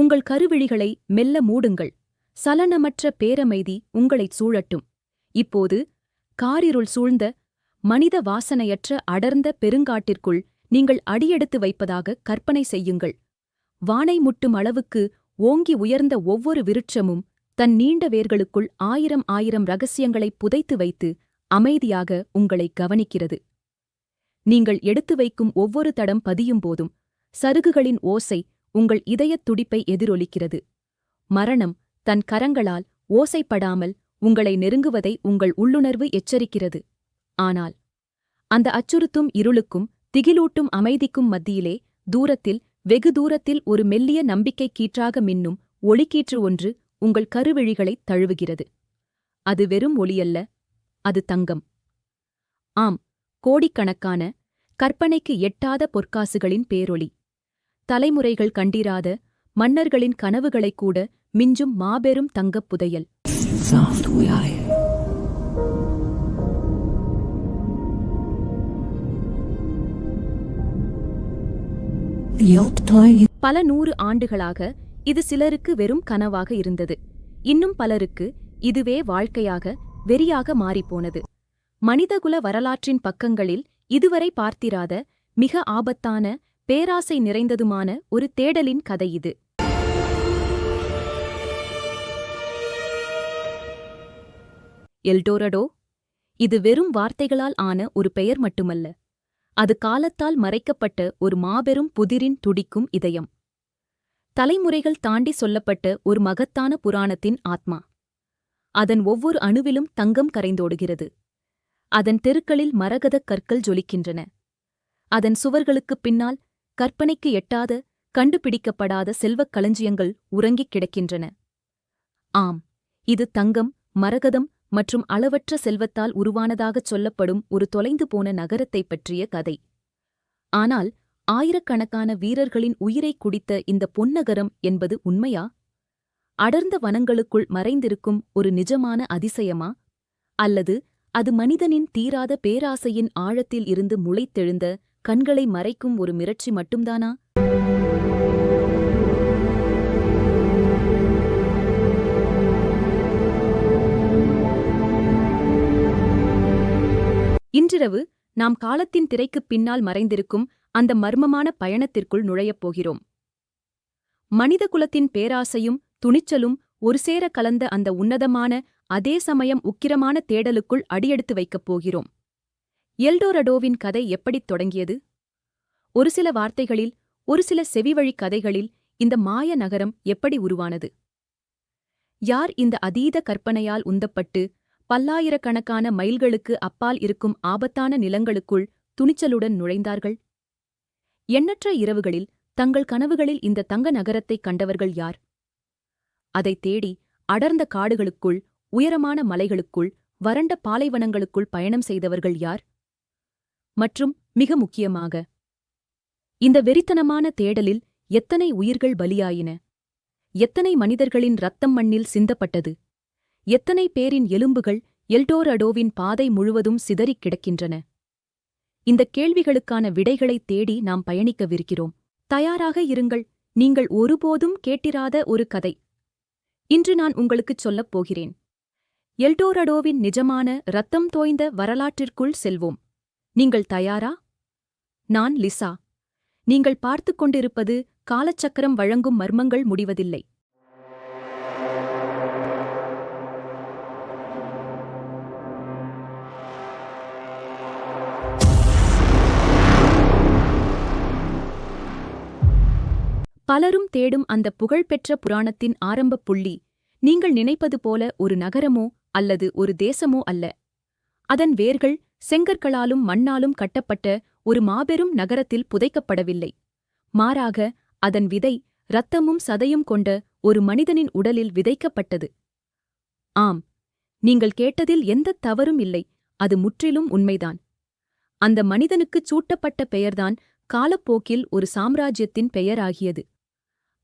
உங்கள் கருவிழிகளை மெல்ல மூடுங்கள். சலனமற்ற பேரமைதி உங்களைச் சூழட்டும். இப்போது காரிருள் சூழ்ந்த மனித வாசனையற்ற அடர்ந்த பெருங்காட்டிற்குள் நீங்கள் அடியெடுத்து வைப்பதாக கற்பனை செய்யுங்கள். வானை முட்டும் அளவுக்கு ஓங்கி உயர்ந்த ஒவ்வொரு விருட்சமும் தன் நீண்ட வேர்களுக்குள் ஆயிரம் ஆயிரம் ரகசியங்களைப் புதைத்து வைத்து அமைதியாக உங்களை கவனிக்கிறது. நீங்கள் எடுத்து வைக்கும் ஒவ்வொரு தடம் பதியும் போதும் சருகுகளின் ஓசை உங்கள் இதயத் துடிப்பை எதிரொலிக்கிறது. மரணம் தன் கரங்களால் ஓசைப்படாமல் உங்களை நெருங்குவதை உங்கள் உள்ளுணர்வு எச்சரிக்கிறது. ஆனால் அந்த அச்சுறுத்தும் இருளுக்கும் திகிலூட்டும் அமைதிக்கும் மத்தியிலே தூரத்தில் வெகு தூரத்தில் ஒரு மெல்லிய நம்பிக்கை கீற்றாக மின்னும் ஒளிக்கீற்று ஒன்று உங்கள் கருவிழிகளைத் தழுவுகிறது. அது வெறும் ஒளியல்ல அது தங்கம். ஆம் கோடிக்கணக்கான கற்பனைக்கு எட்டாத பொற்காசுகளின் பேரொளி. தலைமுறைகள் கண்டிராத மன்னர்களின் கனவுகளைக் கூட மிஞ்சும் மாபெரும் தங்கப் புதையல். பல நூறு ஆண்டுகளாக இது சிலருக்கு வெறும் கனவாக இருந்தது. இன்னும் பலருக்கு இதுவே வாழ்க்கையாக வெறியாக மாறிப்போனது. மனிதகுல வரலாற்றின் பக்கங்களில் இதுவரை பார்த்திராத மிக ஆபத்தான பேராசை நிறைந்ததுமான ஒரு தேடலின் கதை இது. எல்டோரடோ இது வெறும் வார்த்தைகளால் ஆன ஒரு பெயர் மட்டுமல்ல. அது காலத்தால் மறைக்கப்பட்ட ஒரு மாபெரும் புதிரின் துடிக்கும் இதயம். தலைமுறைகள் தாண்டி சொல்லப்பட்ட ஒரு மகத்தான புராணத்தின் ஆத்மா. அதன் ஒவ்வொரு அணுவிலும் தங்கம் கரைந்தோடுகிறது. அதன் தெருக்களில் மரகதக் கற்கள் ஜொலிக்கின்றன. அதன் சுவர்களுக்குப் பின்னால் கற்பனைக்கு எட்டாத கண்டுபிடிக்கப்படாத செல்வக் களஞ்சியங்கள் உறங்கிக் கிடக்கின்றன. ஆம் இது தங்கம் மரகதம் மற்றும் அளவற்ற செல்வத்தால் உருவானதாகச் சொல்லப்படும் ஒரு தொலைந்து போன நகரத்தைப் பற்றிய கதை. ஆனால் ஆயிரக்கணக்கான வீரர்களின் உயிரைக் குடித்த இந்த பொன்னகரம் என்பது உண்மையா? அடர்ந்த வனங்களுக்குள் மறைந்திருக்கும் ஒரு நிஜமான அதிசயமா? அல்லது அது மனிதனின் தீராத பேராசையின் ஆழத்தில் இருந்து முளைத்தெழுந்த கண்களை மறைக்கும் ஒரு மிரட்சி மட்டும்தானா? இன்றிரவு நாம் காலத்தின் திரைக்குப் பின்னால் மறைந்திருக்கும் அந்த மர்மமான பயணத்திற்குள் நுழையப் போகிறோம். மனித குலத்தின் பேராசையும் துணிச்சலும் ஒரு சேர கலந்த அந்த உன்னதமான அதே சமயம் உக்கிரமான தேடலுக்குள் அடியெடுத்து வைக்கப் போகிறோம். எல்டோரடோவின் கதை எப்படித் தொடங்கியது? ஒரு சில வார்த்தைகளில் ஒரு சில செவிவழிக் கதைகளில் இந்த மாய நகரம் எப்படி உருவானது? யார் இந்த அதீத கற்பனையால் உந்தப்பட்டு பல்லாயிரக்கணக்கான மைல்களுக்கு அப்பால் இருக்கும் ஆபத்தான நிலங்களுக்குள் துணிச்சலுடன் நுழைந்தார்கள்? எண்ணற்ற இரவுகளில் தங்கள் கனவுகளில் இந்த தங்க நகரத்தைக் கண்டவர்கள் யார்? அதைத் தேடி அடர்ந்த காடுகளுக்குள் உயரமான மலைகளுக்குள் வறண்ட பாலைவனங்களுக்குள் பயணம் செய்தவர்கள் யார்? மற்றும் மிக முக்கியமாக இந்த வெறித்தனமான தேடலில் எத்தனை உயிர்கள் பலியாயின? எத்தனை மனிதர்களின் ரத்தம் மண்ணில் சிந்தப்பட்டது? எத்தனை பேரின் எலும்புகள் எல்டோரடோவின் பாதை முழுவதும் சிதறிக் கிடக்கின்றன? இந்த கேள்விகளுக்கான விடைகளைத் தேடி நாம் பயணிக்கவிருக்கிறோம். தயாராக இருங்கள் நீங்கள் ஒருபோதும் கேட்டிராத ஒரு கதை. இன்று நான் உங்களுக்குச் சொல்லப் போகிறேன். எல்டோரடோவின் நிஜமான ரத்தம் தோய்ந்த வரலாற்றிற்குள் செல்வோம். நீங்கள் தயாரா? நான் லிசா. நீங்கள் பார்த்துக் கொண்டிருப்பது காலச்சக்கரம் வழங்கும் மர்மங்கள் முடிவதில்லை. பலரும் தேடும் அந்த புகழ்பெற்ற புராணத்தின் ஆரம்ப புள்ளி. நீங்கள் நினைப்பது போல ஒரு நகரமோ அல்லது ஒரு தேசமோ அல்ல. அதன் வேர்கள் செங்கற்களாலும் மண்ணாலும் கட்டப்பட்ட ஒரு மாபெரும் நகரத்தில் புதைக்கப்படவில்லை. மாறாக அதன் விதை இரத்தமும் சதையும் கொண்ட ஒரு மனிதனின் உடலில் விதைக்கப்பட்டது. ஆம் நீங்கள் கேட்டதில் எந்தத் தவறும் இல்லை அது முற்றிலும் உண்மைதான். அந்த மனிதனுக்குச் சூட்டப்பட்ட பெயர்தான் காலப்போக்கில் ஒரு சாம்ராஜ்யத்தின் பெயராகியது.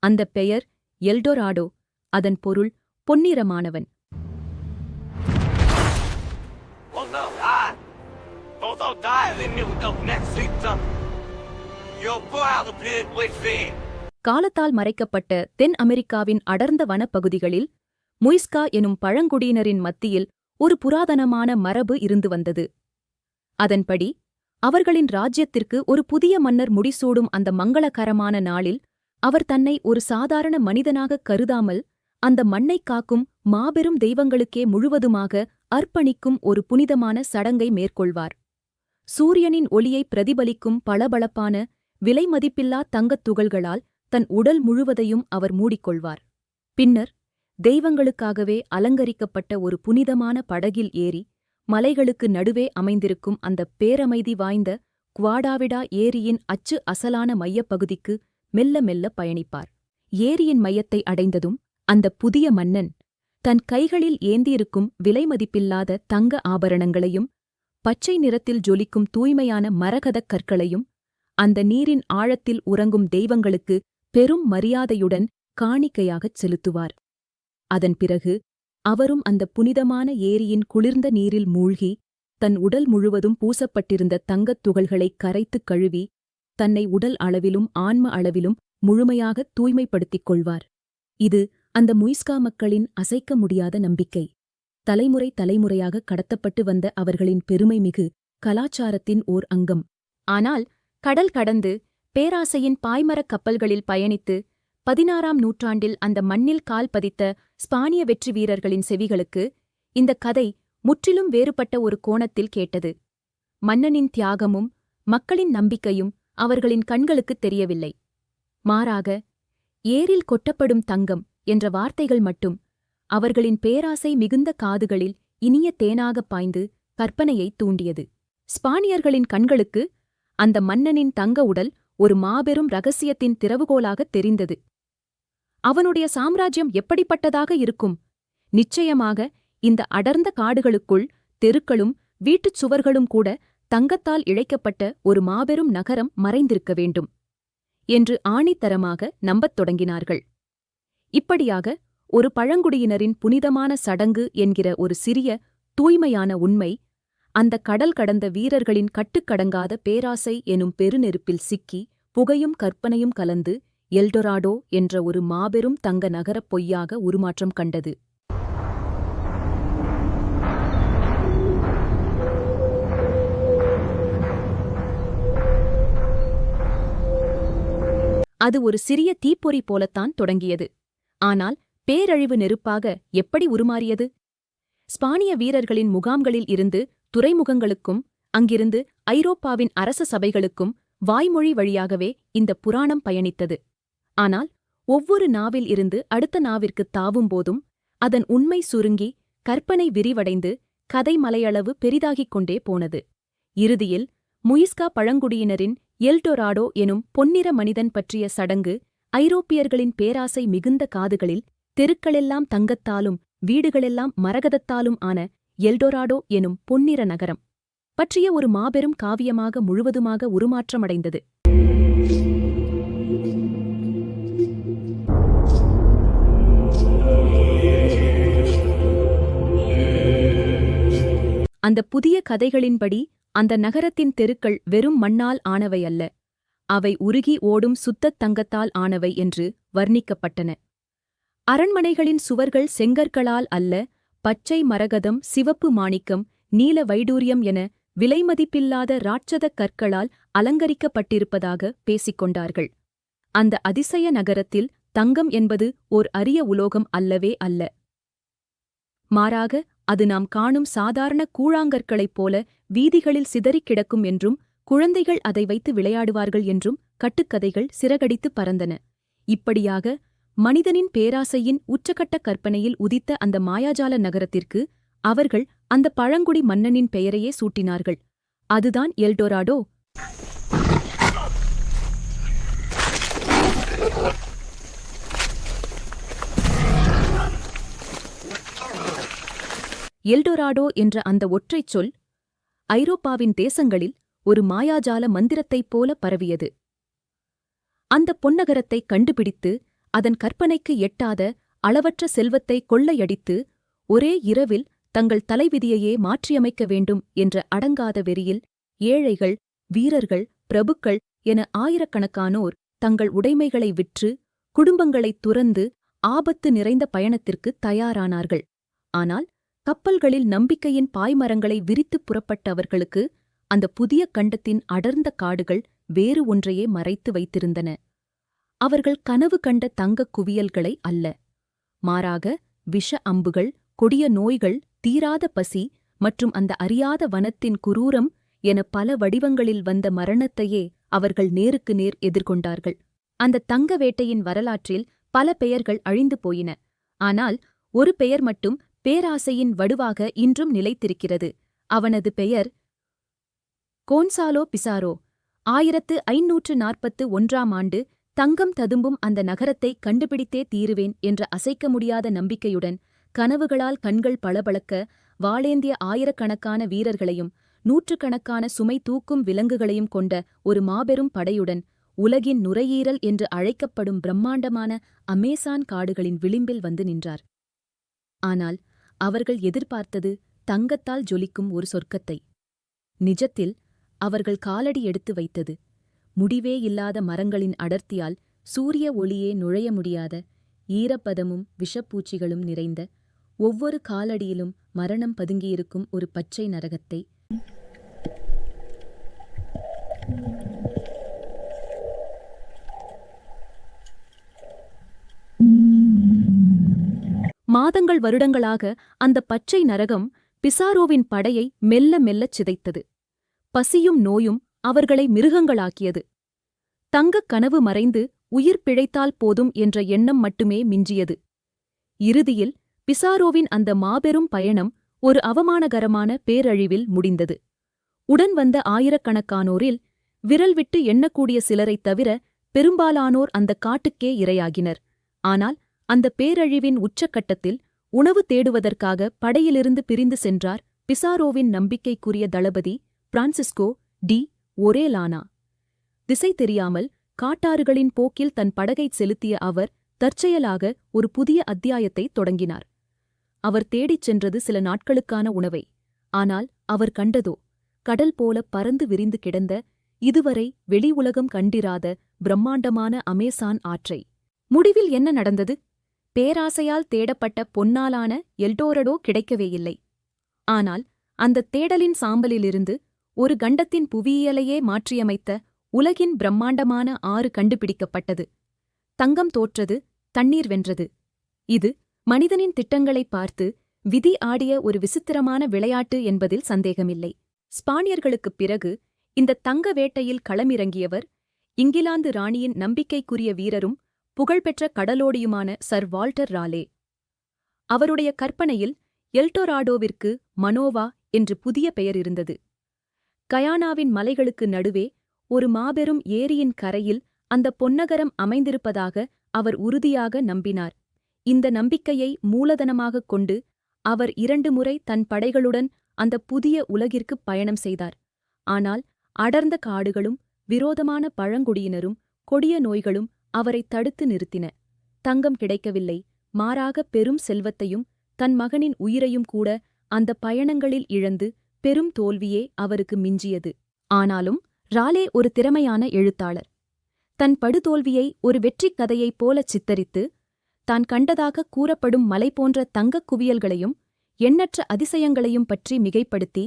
அந்தப் பெயர் எல்டோராடோ அதன் பொருள் பொன்னிறமானவன். காலத்தால் மறைக்கப்பட்ட தென் அமெரிக்காவின் அடர்ந்த வனப்பகுதிகளில் முய்ஸ்கா எனும் பழங்குடியினரின் மத்தியில் ஒரு புராதனமான மரபு இருந்து வந்தது. அதன்படி அவர்களின் ராஜ்யத்திற்கு ஒரு புதிய மன்னர் முடிசூடும் அந்த மங்களகரமான நாளில் அவர் தன்னை ஒரு சாதாரண மனிதனாகக் கருதாமல் அந்த மண்ணைக் காக்கும் மாபெரும் தெய்வங்களுக்கே முழுவதுமாக அர்ப்பணிக்கும் ஒரு புனிதமான சடங்கை மேற்கொள்வார். சூரியனின் ஒளியை பிரதிபலிக்கும் பளபளப்பான விலைமதிப்பில்லா தங்கத் துகள்களால் தன் உடல் முழுவதையும் அவர் மூடிக்கொள்வார். பின்னர் தெய்வங்களுக்காகவே அலங்கரிக்கப்பட்ட ஒரு புனிதமான படகில் ஏறி மலைகளுக்கு நடுவே அமைந்திருக்கும் அந்த பேரமைதி வாய்ந்த குவாடாவிடா ஏரியின் அச்சு அசலான மையப்பகுதிக்கு மெல்ல மெல்ல பயணிப்பார். ஏரியின் மையத்தை அடைந்ததும் அந்த புதிய மன்னன் தன் கைகளில் ஏந்தியிருக்கும் விலைமதிப்பில்லாத தங்க ஆபரணங்களையும் பச்சை நிறத்தில் ஜொலிக்கும் தூய்மையான மரகதக் கற்களையும் அந்த நீரின் ஆழத்தில் உறங்கும் தெய்வங்களுக்கு பெரும் மரியாதையுடன் காணிக்கையாகச் செலுத்துவார். அதன் பிறகு அவரும் அந்த புனிதமான ஏரியின் குளிர்ந்த நீரில் மூழ்கி தன் உடல் முழுவதும் பூசப்பட்டிருந்த தங்கத் துகள்களைக் கரைத்துக் கழுவி தன்னை உடல் அளவிலும் ஆன்ம அளவிலும் முழுமையாக தூய்மைப்படுத்திக் கொள்வார். இது அந்த முய்ஸ்கா மக்களின் அசைக்க முடியாத நம்பிக்கை. தலைமுறை தலைமுறையாக கடத்தப்பட்டு வந்த அவர்களின் பெருமைமிகு கலாச்சாரத்தின் ஓர் அங்கம். ஆனால் கடல் கடந்து பேராசையின் பாய்மரக் கப்பல்களில் பயணித்து பதினாறாம் நூற்றாண்டில் அந்த மண்ணில் கால் பதித்த ஸ்பானிய வெற்றி வீரர்களின் செவிகளுக்கு இந்தக் கதை முற்றிலும் வேறுபட்ட ஒரு கோணத்தில் கேட்டது. மன்னனின் தியாகமும் மக்களின் நம்பிக்கையும் அவர்களின் கண்களுக்குத் தெரியவில்லை. மாறாக ஏரில் கொட்டப்படும் தங்கம் என்ற வார்த்தைகள் மட்டும் அவர்களின் பேராசை மிகுந்த காதுகளில் இனிய தேனாகப் பாய்ந்து கற்பனையைத் தூண்டியது. ஸ்பானியர்களின் கண்களுக்கு அந்த மன்னனின் தங்க உடல் ஒரு மாபெரும் ரகசியத்தின் திறவுகோலாகத் தெரிந்தது. அவனுடைய சாம்ராஜ்யம் எப்படிப்பட்டதாக இருக்கும்? நிச்சயமாக இந்த அடர்ந்த காடுகளுக்குள் தெருக்களும் வீட்டுச் சுவர்களும் கூட தங்கத்தால் இழைக்கப்பட்ட ஒரு மாபெரும் நகரம் மறைந்திருக்க வேண்டும் என்று ஆணித்தரமாக நம்பத் தொடங்கினார்கள். இப்படியாக ஒரு பழங்குடியினரின் புனிதமான சடங்கு என்கிற ஒரு சிறிய தூய்மையான உண்மை அந்த கடல் கடந்த வீரர்களின் கட்டுக்கடங்காத பேராசை எனும் பெருநெருப்பில் சிக்கி புகையும் கற்பனையும் கலந்து எல்டொராடோ என்ற ஒரு மாபெரும் தங்க நகரப் பொய்யாக உருமாற்றம் கண்டது. அது ஒரு சிறிய தீப்பொறி போலத்தான் தொடங்கியது. ஆனால் பேரழிவு நெருப்பாக எப்படி உருமாறியது? ஸ்பானிய வீரர்களின் முகாம்களில் இருந்து துறைமுகங்களுக்கும் அங்கிருந்து ஐரோப்பாவின் அரச சபைகளுக்கும் வாய்மொழி வழியாகவே இந்த புராணம் பயணித்தது. ஆனால் ஒவ்வொரு நாவில் இருந்து அடுத்த நாவிற்குத் தாவும் போதும் அதன் உண்மை சுருங்கி கற்பனை விரிவடைந்து கதை மலையளவு பெரிதாகிக் கொண்டே போனது. இறுதியில் முயிஸ்கா பழங்குடியினரின் எல்டொராடோ எனும் பொன்னிற மனிதன் பற்றிய சடங்கு ஐரோப்பியர்களின் பேராசை மிகுந்த காதுகளில் தெருக்களெல்லாம் தங்கத்தாலும் வீடுகளெல்லாம் மரகதத்தாலும் ஆன எல்டொராடோ எனும் பொன்னிற நகரம். பற்றிய ஒரு மாபெரும் காவியமாக முழுவதுமாக உருமாற்றமடைந்தது. அந்த புதிய கதைகளின்படி அந்த நகரத்தின் தெருக்கள் வெறும் மண்ணால் ஆனவை அல்ல. அவை உருகி ஓடும் சுத்தத் தங்கத்தால் ஆனவை என்று வர்ணிக்கப்பட்டன. அரண்மனைகளின் சுவர்கள் செங்கற்களால் அல்ல பச்சை மரகதம் சிவப்பு மாணிக்கம் நீல வைடூரியம் என விலைமதிப்பில்லாத ராட்சதக் கற்களால் அலங்கரிக்கப்பட்டிருப்பதாக பேசிக் கொண்டார்கள் அந்த அதிசய நகரத்தில் தங்கம் என்பது ஓர் அரிய உலோகம் அல்லவே அல்ல. மாறாக அது நாம் காணும் சாதாரண கூழாங்கற்களைப் போல வீதிகளில் சிதறிக் கிடக்கும் என்றும் குழந்தைகள் அதை வைத்து விளையாடுவார்கள் என்றும் கட்டுக்கதைகள் சிறகடித்து பறந்தன. இப்படியாக மனிதனின் பேராசையின் உச்சகட்ட கற்பனையில் உதித்த அந்த மாயாஜால நகரத்திற்கு அவர்கள் அந்த பழங்குடி மன்னனின் பெயரையே சூட்டினார்கள். அதுதான் எல்டோராடோ. எல்டொராடோ என்ற அந்த ஒற்றைச் சொல் ஐரோப்பாவின் தேசங்களில் ஒரு மாயாஜால மந்திரத்தைப் போல பரவியது. அந்த பொன்னகரத்தை கண்டுபிடித்து அதன் கற்பனைக்கு எட்டாத அளவற்ற செல்வத்தை கொள்ளையடித்து ஒரே இரவில் தங்கள் தலைவிதியையே மாற்றியமைக்க வேண்டும் என்ற அடங்காத வெறியில் ஏழைகள் வீரர்கள் பிரபுக்கள் என ஆயிரக்கணக்கானோர் தங்கள் உடைமைகளை விற்று குடும்பங்களைத் துறந்து ஆபத்து நிறைந்த பயணத்திற்கு தயாரானார்கள். ஆனால் கப்பல்களில் நம்பிக்கையின் பாய்மரங்களை விரித்துப் புறப்பட்ட அவர்களுக்கு அந்த புதிய கண்டத்தின் அடர்ந்த காடுகள் வேறு ஒன்றையே மறைத்து வைத்திருந்தன. அவர்கள் கனவு கண்ட தங்கக் குவியல்களை அல்ல. மாறாக விஷ அம்புகள் கொடிய நோய்கள் தீராத பசி மற்றும் அந்த அறியாத வனத்தின் குரூரம் என பல வடிவங்களில் வந்த மரணத்தையே அவர்கள் நேருக்கு நேர் எதிர்கொண்டார்கள். அந்த தங்க வேட்டையின் வரலாற்றில் பல பெயர்கள் அழிந்து போயின. ஆனால் ஒரு பெயர் மட்டும் பேராசையின் வடுவாக இன்றும் நிலைத்திருக்கிறது. அவனது பெயர் கோன்சாலோ பிசாரோ. ஆயிரத்து ஐநூற்று நாற்பத்து ஒன்றாம் ஆண்டு தங்கம் ததும்பும் அந்த நகரத்தை கண்டுபிடித்தே தீருவேன் என்ற அசைக்க முடியாத நம்பிக்கையுடன் கனவுகளால் கண்கள் பளபளக்க வாளேந்திய ஆயிரக்கணக்கான வீரர்களையும் நூற்றுக்கணக்கான சுமை தூக்கும் விலங்குகளையும் கொண்ட ஒரு மாபெரும் படையுடன் உலகின் நுரையீரல் என்று அழைக்கப்படும் பிரம்மாண்டமான அமேசான் காடுகளின் விளிம்பில் வந்து நின்றார். ஆனால் அவர்கள் எதிர்பார்த்தது தங்கத்தால் ஜொலிக்கும் ஒரு சொர்க்கத்தை. நிஜத்தில் அவர்கள் காலடி எடுத்து வைத்தது முடிவே இல்லாத மரங்களின் அடர்த்தியால் சூரிய ஒளியே நுழைய முடியாத ஈரப்பதமும் விஷப்பூச்சிகளும் நிறைந்த ஒவ்வொரு காலடியிலும் மரணம் பதுங்கியிருக்கும் ஒரு பச்சை நரகத்தை. மாதங்கள் வருடங்களாக அந்த பச்சை நரகம் பிசாரோவின் படையை மெல்ல மெல்லச் சிதைத்தது. பசியும் நோயும் அவர்களை மிருகங்களாக்கியது. தங்கக் கனவு மறைந்து உயிர் பிழைத்தால் போதும் என்ற எண்ணம் மட்டுமே மிஞ்சியது. இறுதியில் பிசாரோவின் அந்த மாபெரும் பயணம் ஒரு அவமானகரமான பேரழிவில் முடிந்தது. உடன் வந்த ஆயிரக்கணக்கானோரில் விரல் விட்டு எண்ணக்கூடிய சிலரைத் தவிர பெரும்பாலானோர் அந்த காட்டுக்கே இரையாகினர். ஆனால் அந்த பேரழிவின் உச்சக்கட்டத்தில் உணவு தேடுவதற்காக படையிலிருந்து பிரிந்து சென்றார் பிசாரோவின் நம்பிக்கைக்குரிய தளபதி பிரான்சிஸ்கோ டி. ஒரே லானா. திசை தெரியாமல் காட்டாறுகளின் போக்கில் தன் படகைச் செலுத்திய அவர் தற்செயலாக ஒரு புதிய அத்தியாயத்தைத் தொடங்கினார். அவர் தேடிச் சென்றது சில நாட்களுக்கான உணவை. ஆனால் அவர் கண்டதோ கடல் போல பறந்து விரிந்து கிடந்த இதுவரை வெளி உலகம் கண்டிராத பிரம்மாண்டமான அமேசான் ஆற்றை. முடிவில் என்ன நடந்தது? பேராசையால் தேடப்பட்ட பொன்னாலான எல்டோரடோ கிடைக்கவே இல்லை. ஆனால் அந்த தேடலின் சாம்பலிலிருந்து ஒரு கண்டத்தின் புவியியலையே மாற்றியமைத்த உலகின் பிரம்மாண்டமான ஆறு கண்டுபிடிக்கப்பட்டது. தங்கம் தோற்றது தண்ணீர் வென்றது. இது மனிதனின் திட்டங்களைப் பார்த்து விதி ஆடிய ஒரு விசித்திரமான விளையாட்டு என்பதில் சந்தேகமில்லை. ஸ்பானியர்களுக்குப் பிறகு இந்த தங்க வேட்டையில் களமிறங்கியவர் இங்கிலாந்து ராணியின் நம்பிக்கைக்குரிய வீரரும் புகழ்பெற்ற கடலோடியுமான சர் வால்டர் ராலே. அவருடைய கற்பனையில் எல்டோராடோவிற்கு மனோவா என்று புதிய பெயர் இருந்தது. கயானாவின் மலைகளுக்கு நடுவே ஒரு மாபெரும் ஏரியின் கரையில் அந்த பொன்னகரம் அமைந்திருப்பதாக அவர் உறுதியாக நம்பினார். இந்த நம்பிக்கையை மூலதனமாகக் கொண்டு அவர் இரண்டு முறை தன் படைகளுடன் அந்த புதிய உலகிற்குப் பயணம் செய்தார். ஆனால் அடர்ந்த காடுகளும் விரோதமான பழங்குடியினரும் கொடிய நோய்களும் அவரை தடுத்து நிறுத்தின. தங்கம் கிடைக்கவில்லை மாறாக பெரும் செல்வத்தையும் தன் மகனின் உயிரையும் கூட அந்த பயணங்களில் இழந்து பெரும் தோல்வியே அவருக்கு மிஞ்சியது. ஆனாலும் ராலே ஒரு திறமையான எழுத்தாளர். தன் படுதோல்வியை ஒரு வெற்றிக் கதையைப் போலச் சித்தரித்து தான் கண்டதாக கூறப்படும் மலை போன்ற தங்கக் குவியல்களையும் எண்ணற்ற அதிசயங்களையும் பற்றி மிகைப்படுத்தி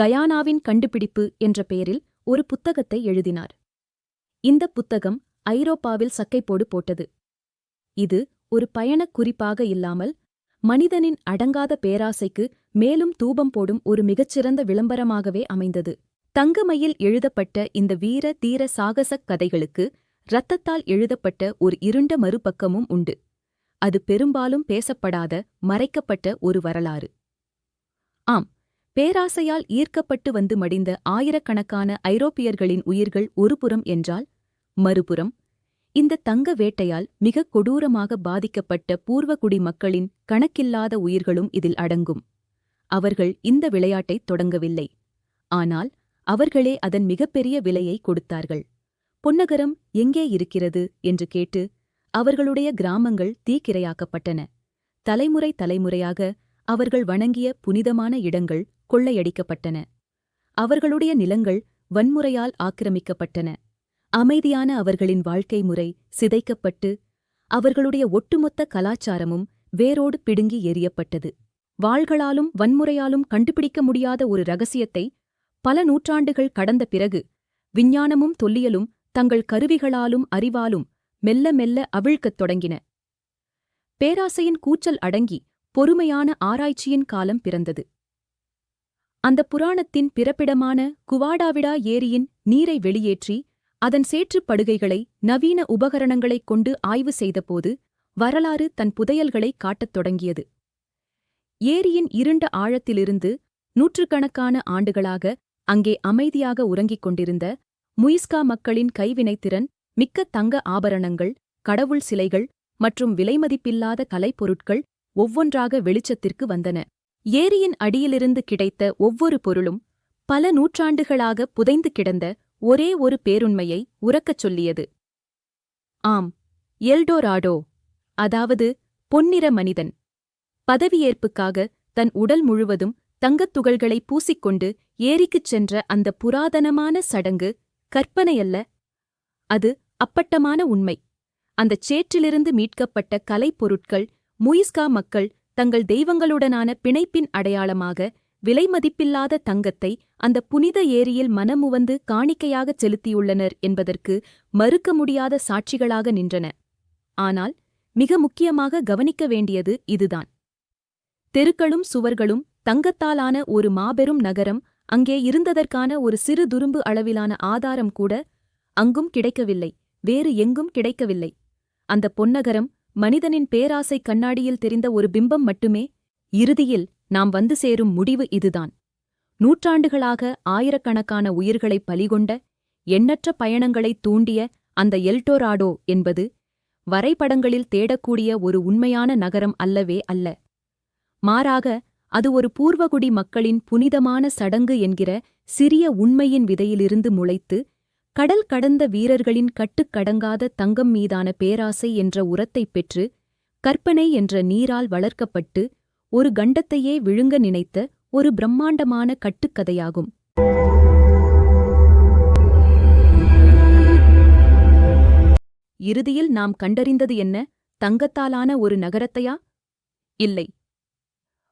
கயானாவின் கண்டுபிடிப்பு என்ற பெயரில் ஒரு புத்தகத்தை எழுதினார். இந்த புத்தகம் ஐரோப்பாவில் சக்கைப்போடு போட்டது. இது ஒரு பயணக் குறிப்பாக இல்லாமல் மனிதனின் அடங்காத பேராசைக்கு மேலும் தூபம் போடும் ஒரு மிகச்சிறந்த விளம்பரமாகவே அமைந்தது. தங்கமையில் எழுதப்பட்ட இந்த வீர தீர சாகசக் கதைகளுக்கு இரத்தத்தால் எழுதப்பட்ட ஒரு இருண்ட மறுபக்கமும் உண்டு. அது பெரும்பாலும் பேசப்படாத மறைக்கப்பட்ட ஒரு வரலாறு. ஆம் பேராசையால் ஈர்க்கப்பட்டு வந்து மடிந்த ஆயிரக்கணக்கான ஐரோப்பியர்களின் உயிர்கள் ஒருபுறம் என்றால் மறுபுறம் இந்த தங்க வேட்டையால் மிகக் கொடூரமாக பாதிக்கப்பட்ட பூர்வகுடி மக்களின் கணக்கில்லாத உயிர்களும் இதில் அடங்கும். அவர்கள் இந்த விளையாட்டைத் தொடங்கவில்லை. ஆனால் அவர்களே அதன் மிகப்பெரிய விலையை கொடுத்தார்கள். பொன்னகரம் எங்கே இருக்கிறது என்று கேட்டு அவர்களுடைய கிராமங்கள் தீக்கிரையாக்கப்பட்டன. தலைமுறை தலைமுறையாக அவர்கள் வணங்கிய புனிதமான இடங்கள் கொள்ளையடிக்கப்பட்டன. அவர்களுடைய நிலங்கள் வன்முறையால் ஆக்கிரமிக்கப்பட்டன. அமைதியான அவர்களின் வாழ்க்கை முறை சிதைக்கப்பட்டு அவர்களுடைய ஒட்டுமொத்த கலாச்சாரமும் வேரோடு பிடுங்கி எறியப்பட்டது. வாள்களாலும் வன்முறையாலும் கண்டுபிடிக்க முடியாத ஒரு ரகசியத்தை பல நூற்றாண்டுகள் கடந்த பிறகு விஞ்ஞானமும் தொல்லியலும் தங்கள் கருவிகளாலும் அறிவாலும் மெல்ல மெல்ல அவிழ்க்கத் தொடங்கின. பேராசையின் கூச்சல் அடங்கி பொறுமையான ஆராய்ச்சியின் காலம் பிறந்தது. அந்த புராணத்தின் பிறப்பிடமான குவாடாவிடா ஏரியின் நீரை வெளியேற்றி அதன் சேற்றுப் படுகைகளை நவீன உபகரணங்களைக் கொண்டு ஆய்வு செய்தபோது வரலாறு தன் புதையல்களை காட்டத் தொடங்கியது. ஏரியின் இருண்ட ஆழத்திலிருந்து நூற்றுக்கணக்கான ஆண்டுகளாக அங்கே அமைதியாக உறங்கிக் கொண்டிருந்த முயிஸ்கா மக்களின் கைவினைத்திறன் மிக்க தங்க ஆபரணங்கள் கடவுள் சிலைகள் மற்றும் விலைமதிப்பில்லாத கலைப்பொருட்கள் ஒவ்வொன்றாக வெளிச்சத்திற்கு வந்தன. ஏரியின் அடியிலிருந்து கிடைத்த ஒவ்வொரு பொருளும் பல நூற்றாண்டுகளாக புதைந்து கிடந்த ஒரே ஒரு பேருண்மையை உறக்கச் சொல்லியது. ஆம் எல்டோராடோ அதாவது பொன்னிற மனிதன். பதவியேற்புக்காக தன் உடல் முழுவதும் தங்கத் துகள்களை பூசிக்கொண்டு ஏரிக்குச் சென்ற அந்த புராதனமான சடங்கு கற்பனையல்ல? அது அப்பட்டமான உண்மை. அந்தச் சேற்றிலிருந்து மீட்கப்பட்ட கலைப்பொருட்கள் முயிஸ்கா மக்கள் தங்கள் தெய்வங்களுடனான பிணைப்பின் அடையாளமாக விலைமதிப்பில்லாத தங்கத்தை அந்த புனித ஏரியில் மனமுவந்து காணிக்கையாகச் செலுத்தியுள்ளனர் என்பதற்கு மறுக்க முடியாத சாட்சிகளாக நின்றன. ஆனால் மிக முக்கியமாக கவனிக்க வேண்டியது இதுதான். தெருக்களும் சுவர்களும் தங்கத்தாலான ஒரு மாபெரும் நகரம் அங்கே இருந்ததற்கான ஒரு சிறு துரும்பு அளவிலான ஆதாரம் கூட அங்கும் கிடைக்கவில்லை வேறு எங்கும் கிடைக்கவில்லை. அந்த பொன்னகரம் மனிதனின் பேராசை கண்ணாடியில் தெரிந்த ஒரு பிம்பம் மட்டுமே இறுதியில் நாம் வந்து சேரும் முடிவு இதுதான். நூற்றாண்டுகளாக ஆயிரக்கணக்கான உயிர்களை பலிகொண்ட எண்ணற்ற பயணங்களைத் தூண்டிய அந்த எல்டோராடோ என்பது வரைபடங்களில் தேடக்கூடிய ஒரு உண்மையான நகரம் அல்லவே அல்ல. மாறாக அது ஒரு பூர்வகுடி மக்களின் புனிதமான சடங்கு என்கிற சிறிய உண்மையின் விதையிலிருந்து முளைத்து கடல் கடந்த வீரர்களின் கட்டுக்கடங்காத தங்கம் மீதான பேராசை என்ற உரத்தைப் பெற்று கற்பனை என்ற நீரால் வளர்க்கப்பட்டு ஒரு கண்டத்தையே விழுங்க நினைத்த ஒரு பிரம்மாண்டமான கட்டுக்கதையாகும். இறுதியில் நாம் கண்டறிந்தது என்ன? தங்கத்தாலான ஒரு நகரத்தையா? இல்லை.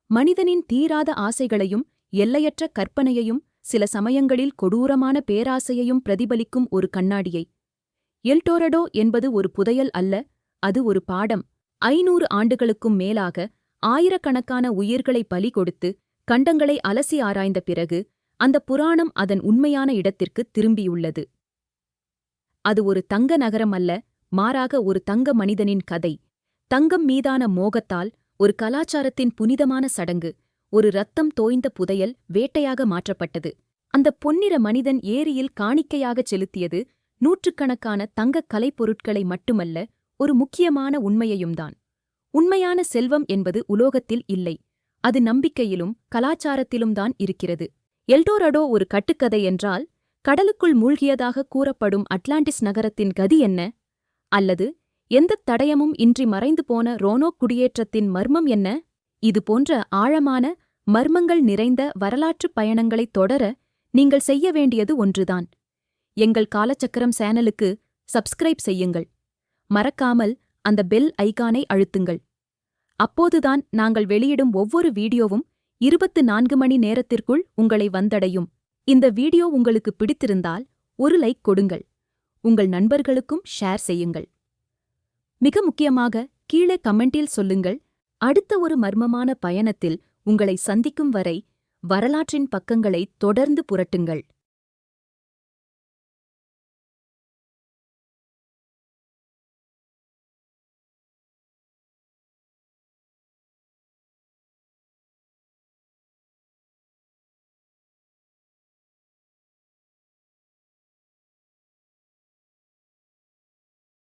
மனிதனின் தீராத ஆசைகளையும் எல்லையற்ற கற்பனையையும் சில சமயங்களில் கொடூரமான பேராசையையும் பிரதிபலிக்கும் ஒரு கண்ணாடியை. எல்டோரடோ என்பது ஒரு புதையல் அல்ல அது ஒரு பாடம். ஐநூறு ஆண்டுகளுக்கும் மேலாக ஆயிரக்கணக்கான உயிர்களை பலி கொடுத்து கண்டங்களை அலசி ஆராய்ந்த பிறகு அந்த புராணம் அதன் உண்மையான இடத்திற்கு திரும்பியுள்ளது. அது ஒரு தங்க நகரம் அல்ல மாறாக ஒரு தங்க மனிதனின் கதை. தங்கம் மீதான மோகத்தால் ஒரு கலாச்சாரத்தின் புனிதமான சடங்கு ஒரு ரத்தம் தோய்ந்த புதையல் வேட்டையாக மாற்றப்பட்டது. அந்த பொன்னிற மனிதன் ஏரியில் காணிக்கையாகச் செலுத்தியது நூற்றுக்கணக்கான தங்கக் கலைப்பொருட்களை மட்டுமல்ல ஒரு முக்கியமான உண்மையையும்தான். உண்மையான செல்வம் என்பது உலோகத்தில் இல்லை. அது நம்பிக்கையிலும் கலாச்சாரத்திலும் தான் இருக்கிறது. எல்டோரடோ ஒரு கட்டுக்கதை என்றால் கடலுக்குள் மூழ்கியதாக கூறப்படும் அட்லாண்டிஸ் நகரத்தின் கதி என்ன? அல்லது எந்தத் தடயமும் இன்றி மறைந்து போன ரோனோ குடியேற்றத்தின் மர்மம் என்ன? இது போன்ற ஆழமான மர்மங்கள் நிறைந்த வரலாற்றுப் பயணங்களைத் தொடர நீங்கள் செய்ய வேண்டியது ஒன்றுதான். எங்கள் காலச்சக்கரம் சேனலுக்கு சப்ஸ்கிரைப் செய்யுங்கள். மறக்காமல் அந்த பெல் ஐகானை அழுத்துங்கள். அப்போதுதான் நாங்கள் வெளியிடும் ஒவ்வொரு வீடியோவும் இருபத்து நான்கு மணி நேரத்திற்குள் உங்களை வந்தடையும். இந்த வீடியோ உங்களுக்கு பிடித்திருந்தால் ஒரு லைக் கொடுங்கள். உங்கள் நண்பர்களுக்கும் ஷேர் செய்யுங்கள். மிக முக்கியமாக கீழே கமெண்டில் சொல்லுங்கள் அடுத்த ஒரு மர்மமான பயணத்தில் உங்களை சந்திக்கும் வரை வரலாற்றின் பக்கங்களை தொடர்ந்து புரட்டுங்கள்.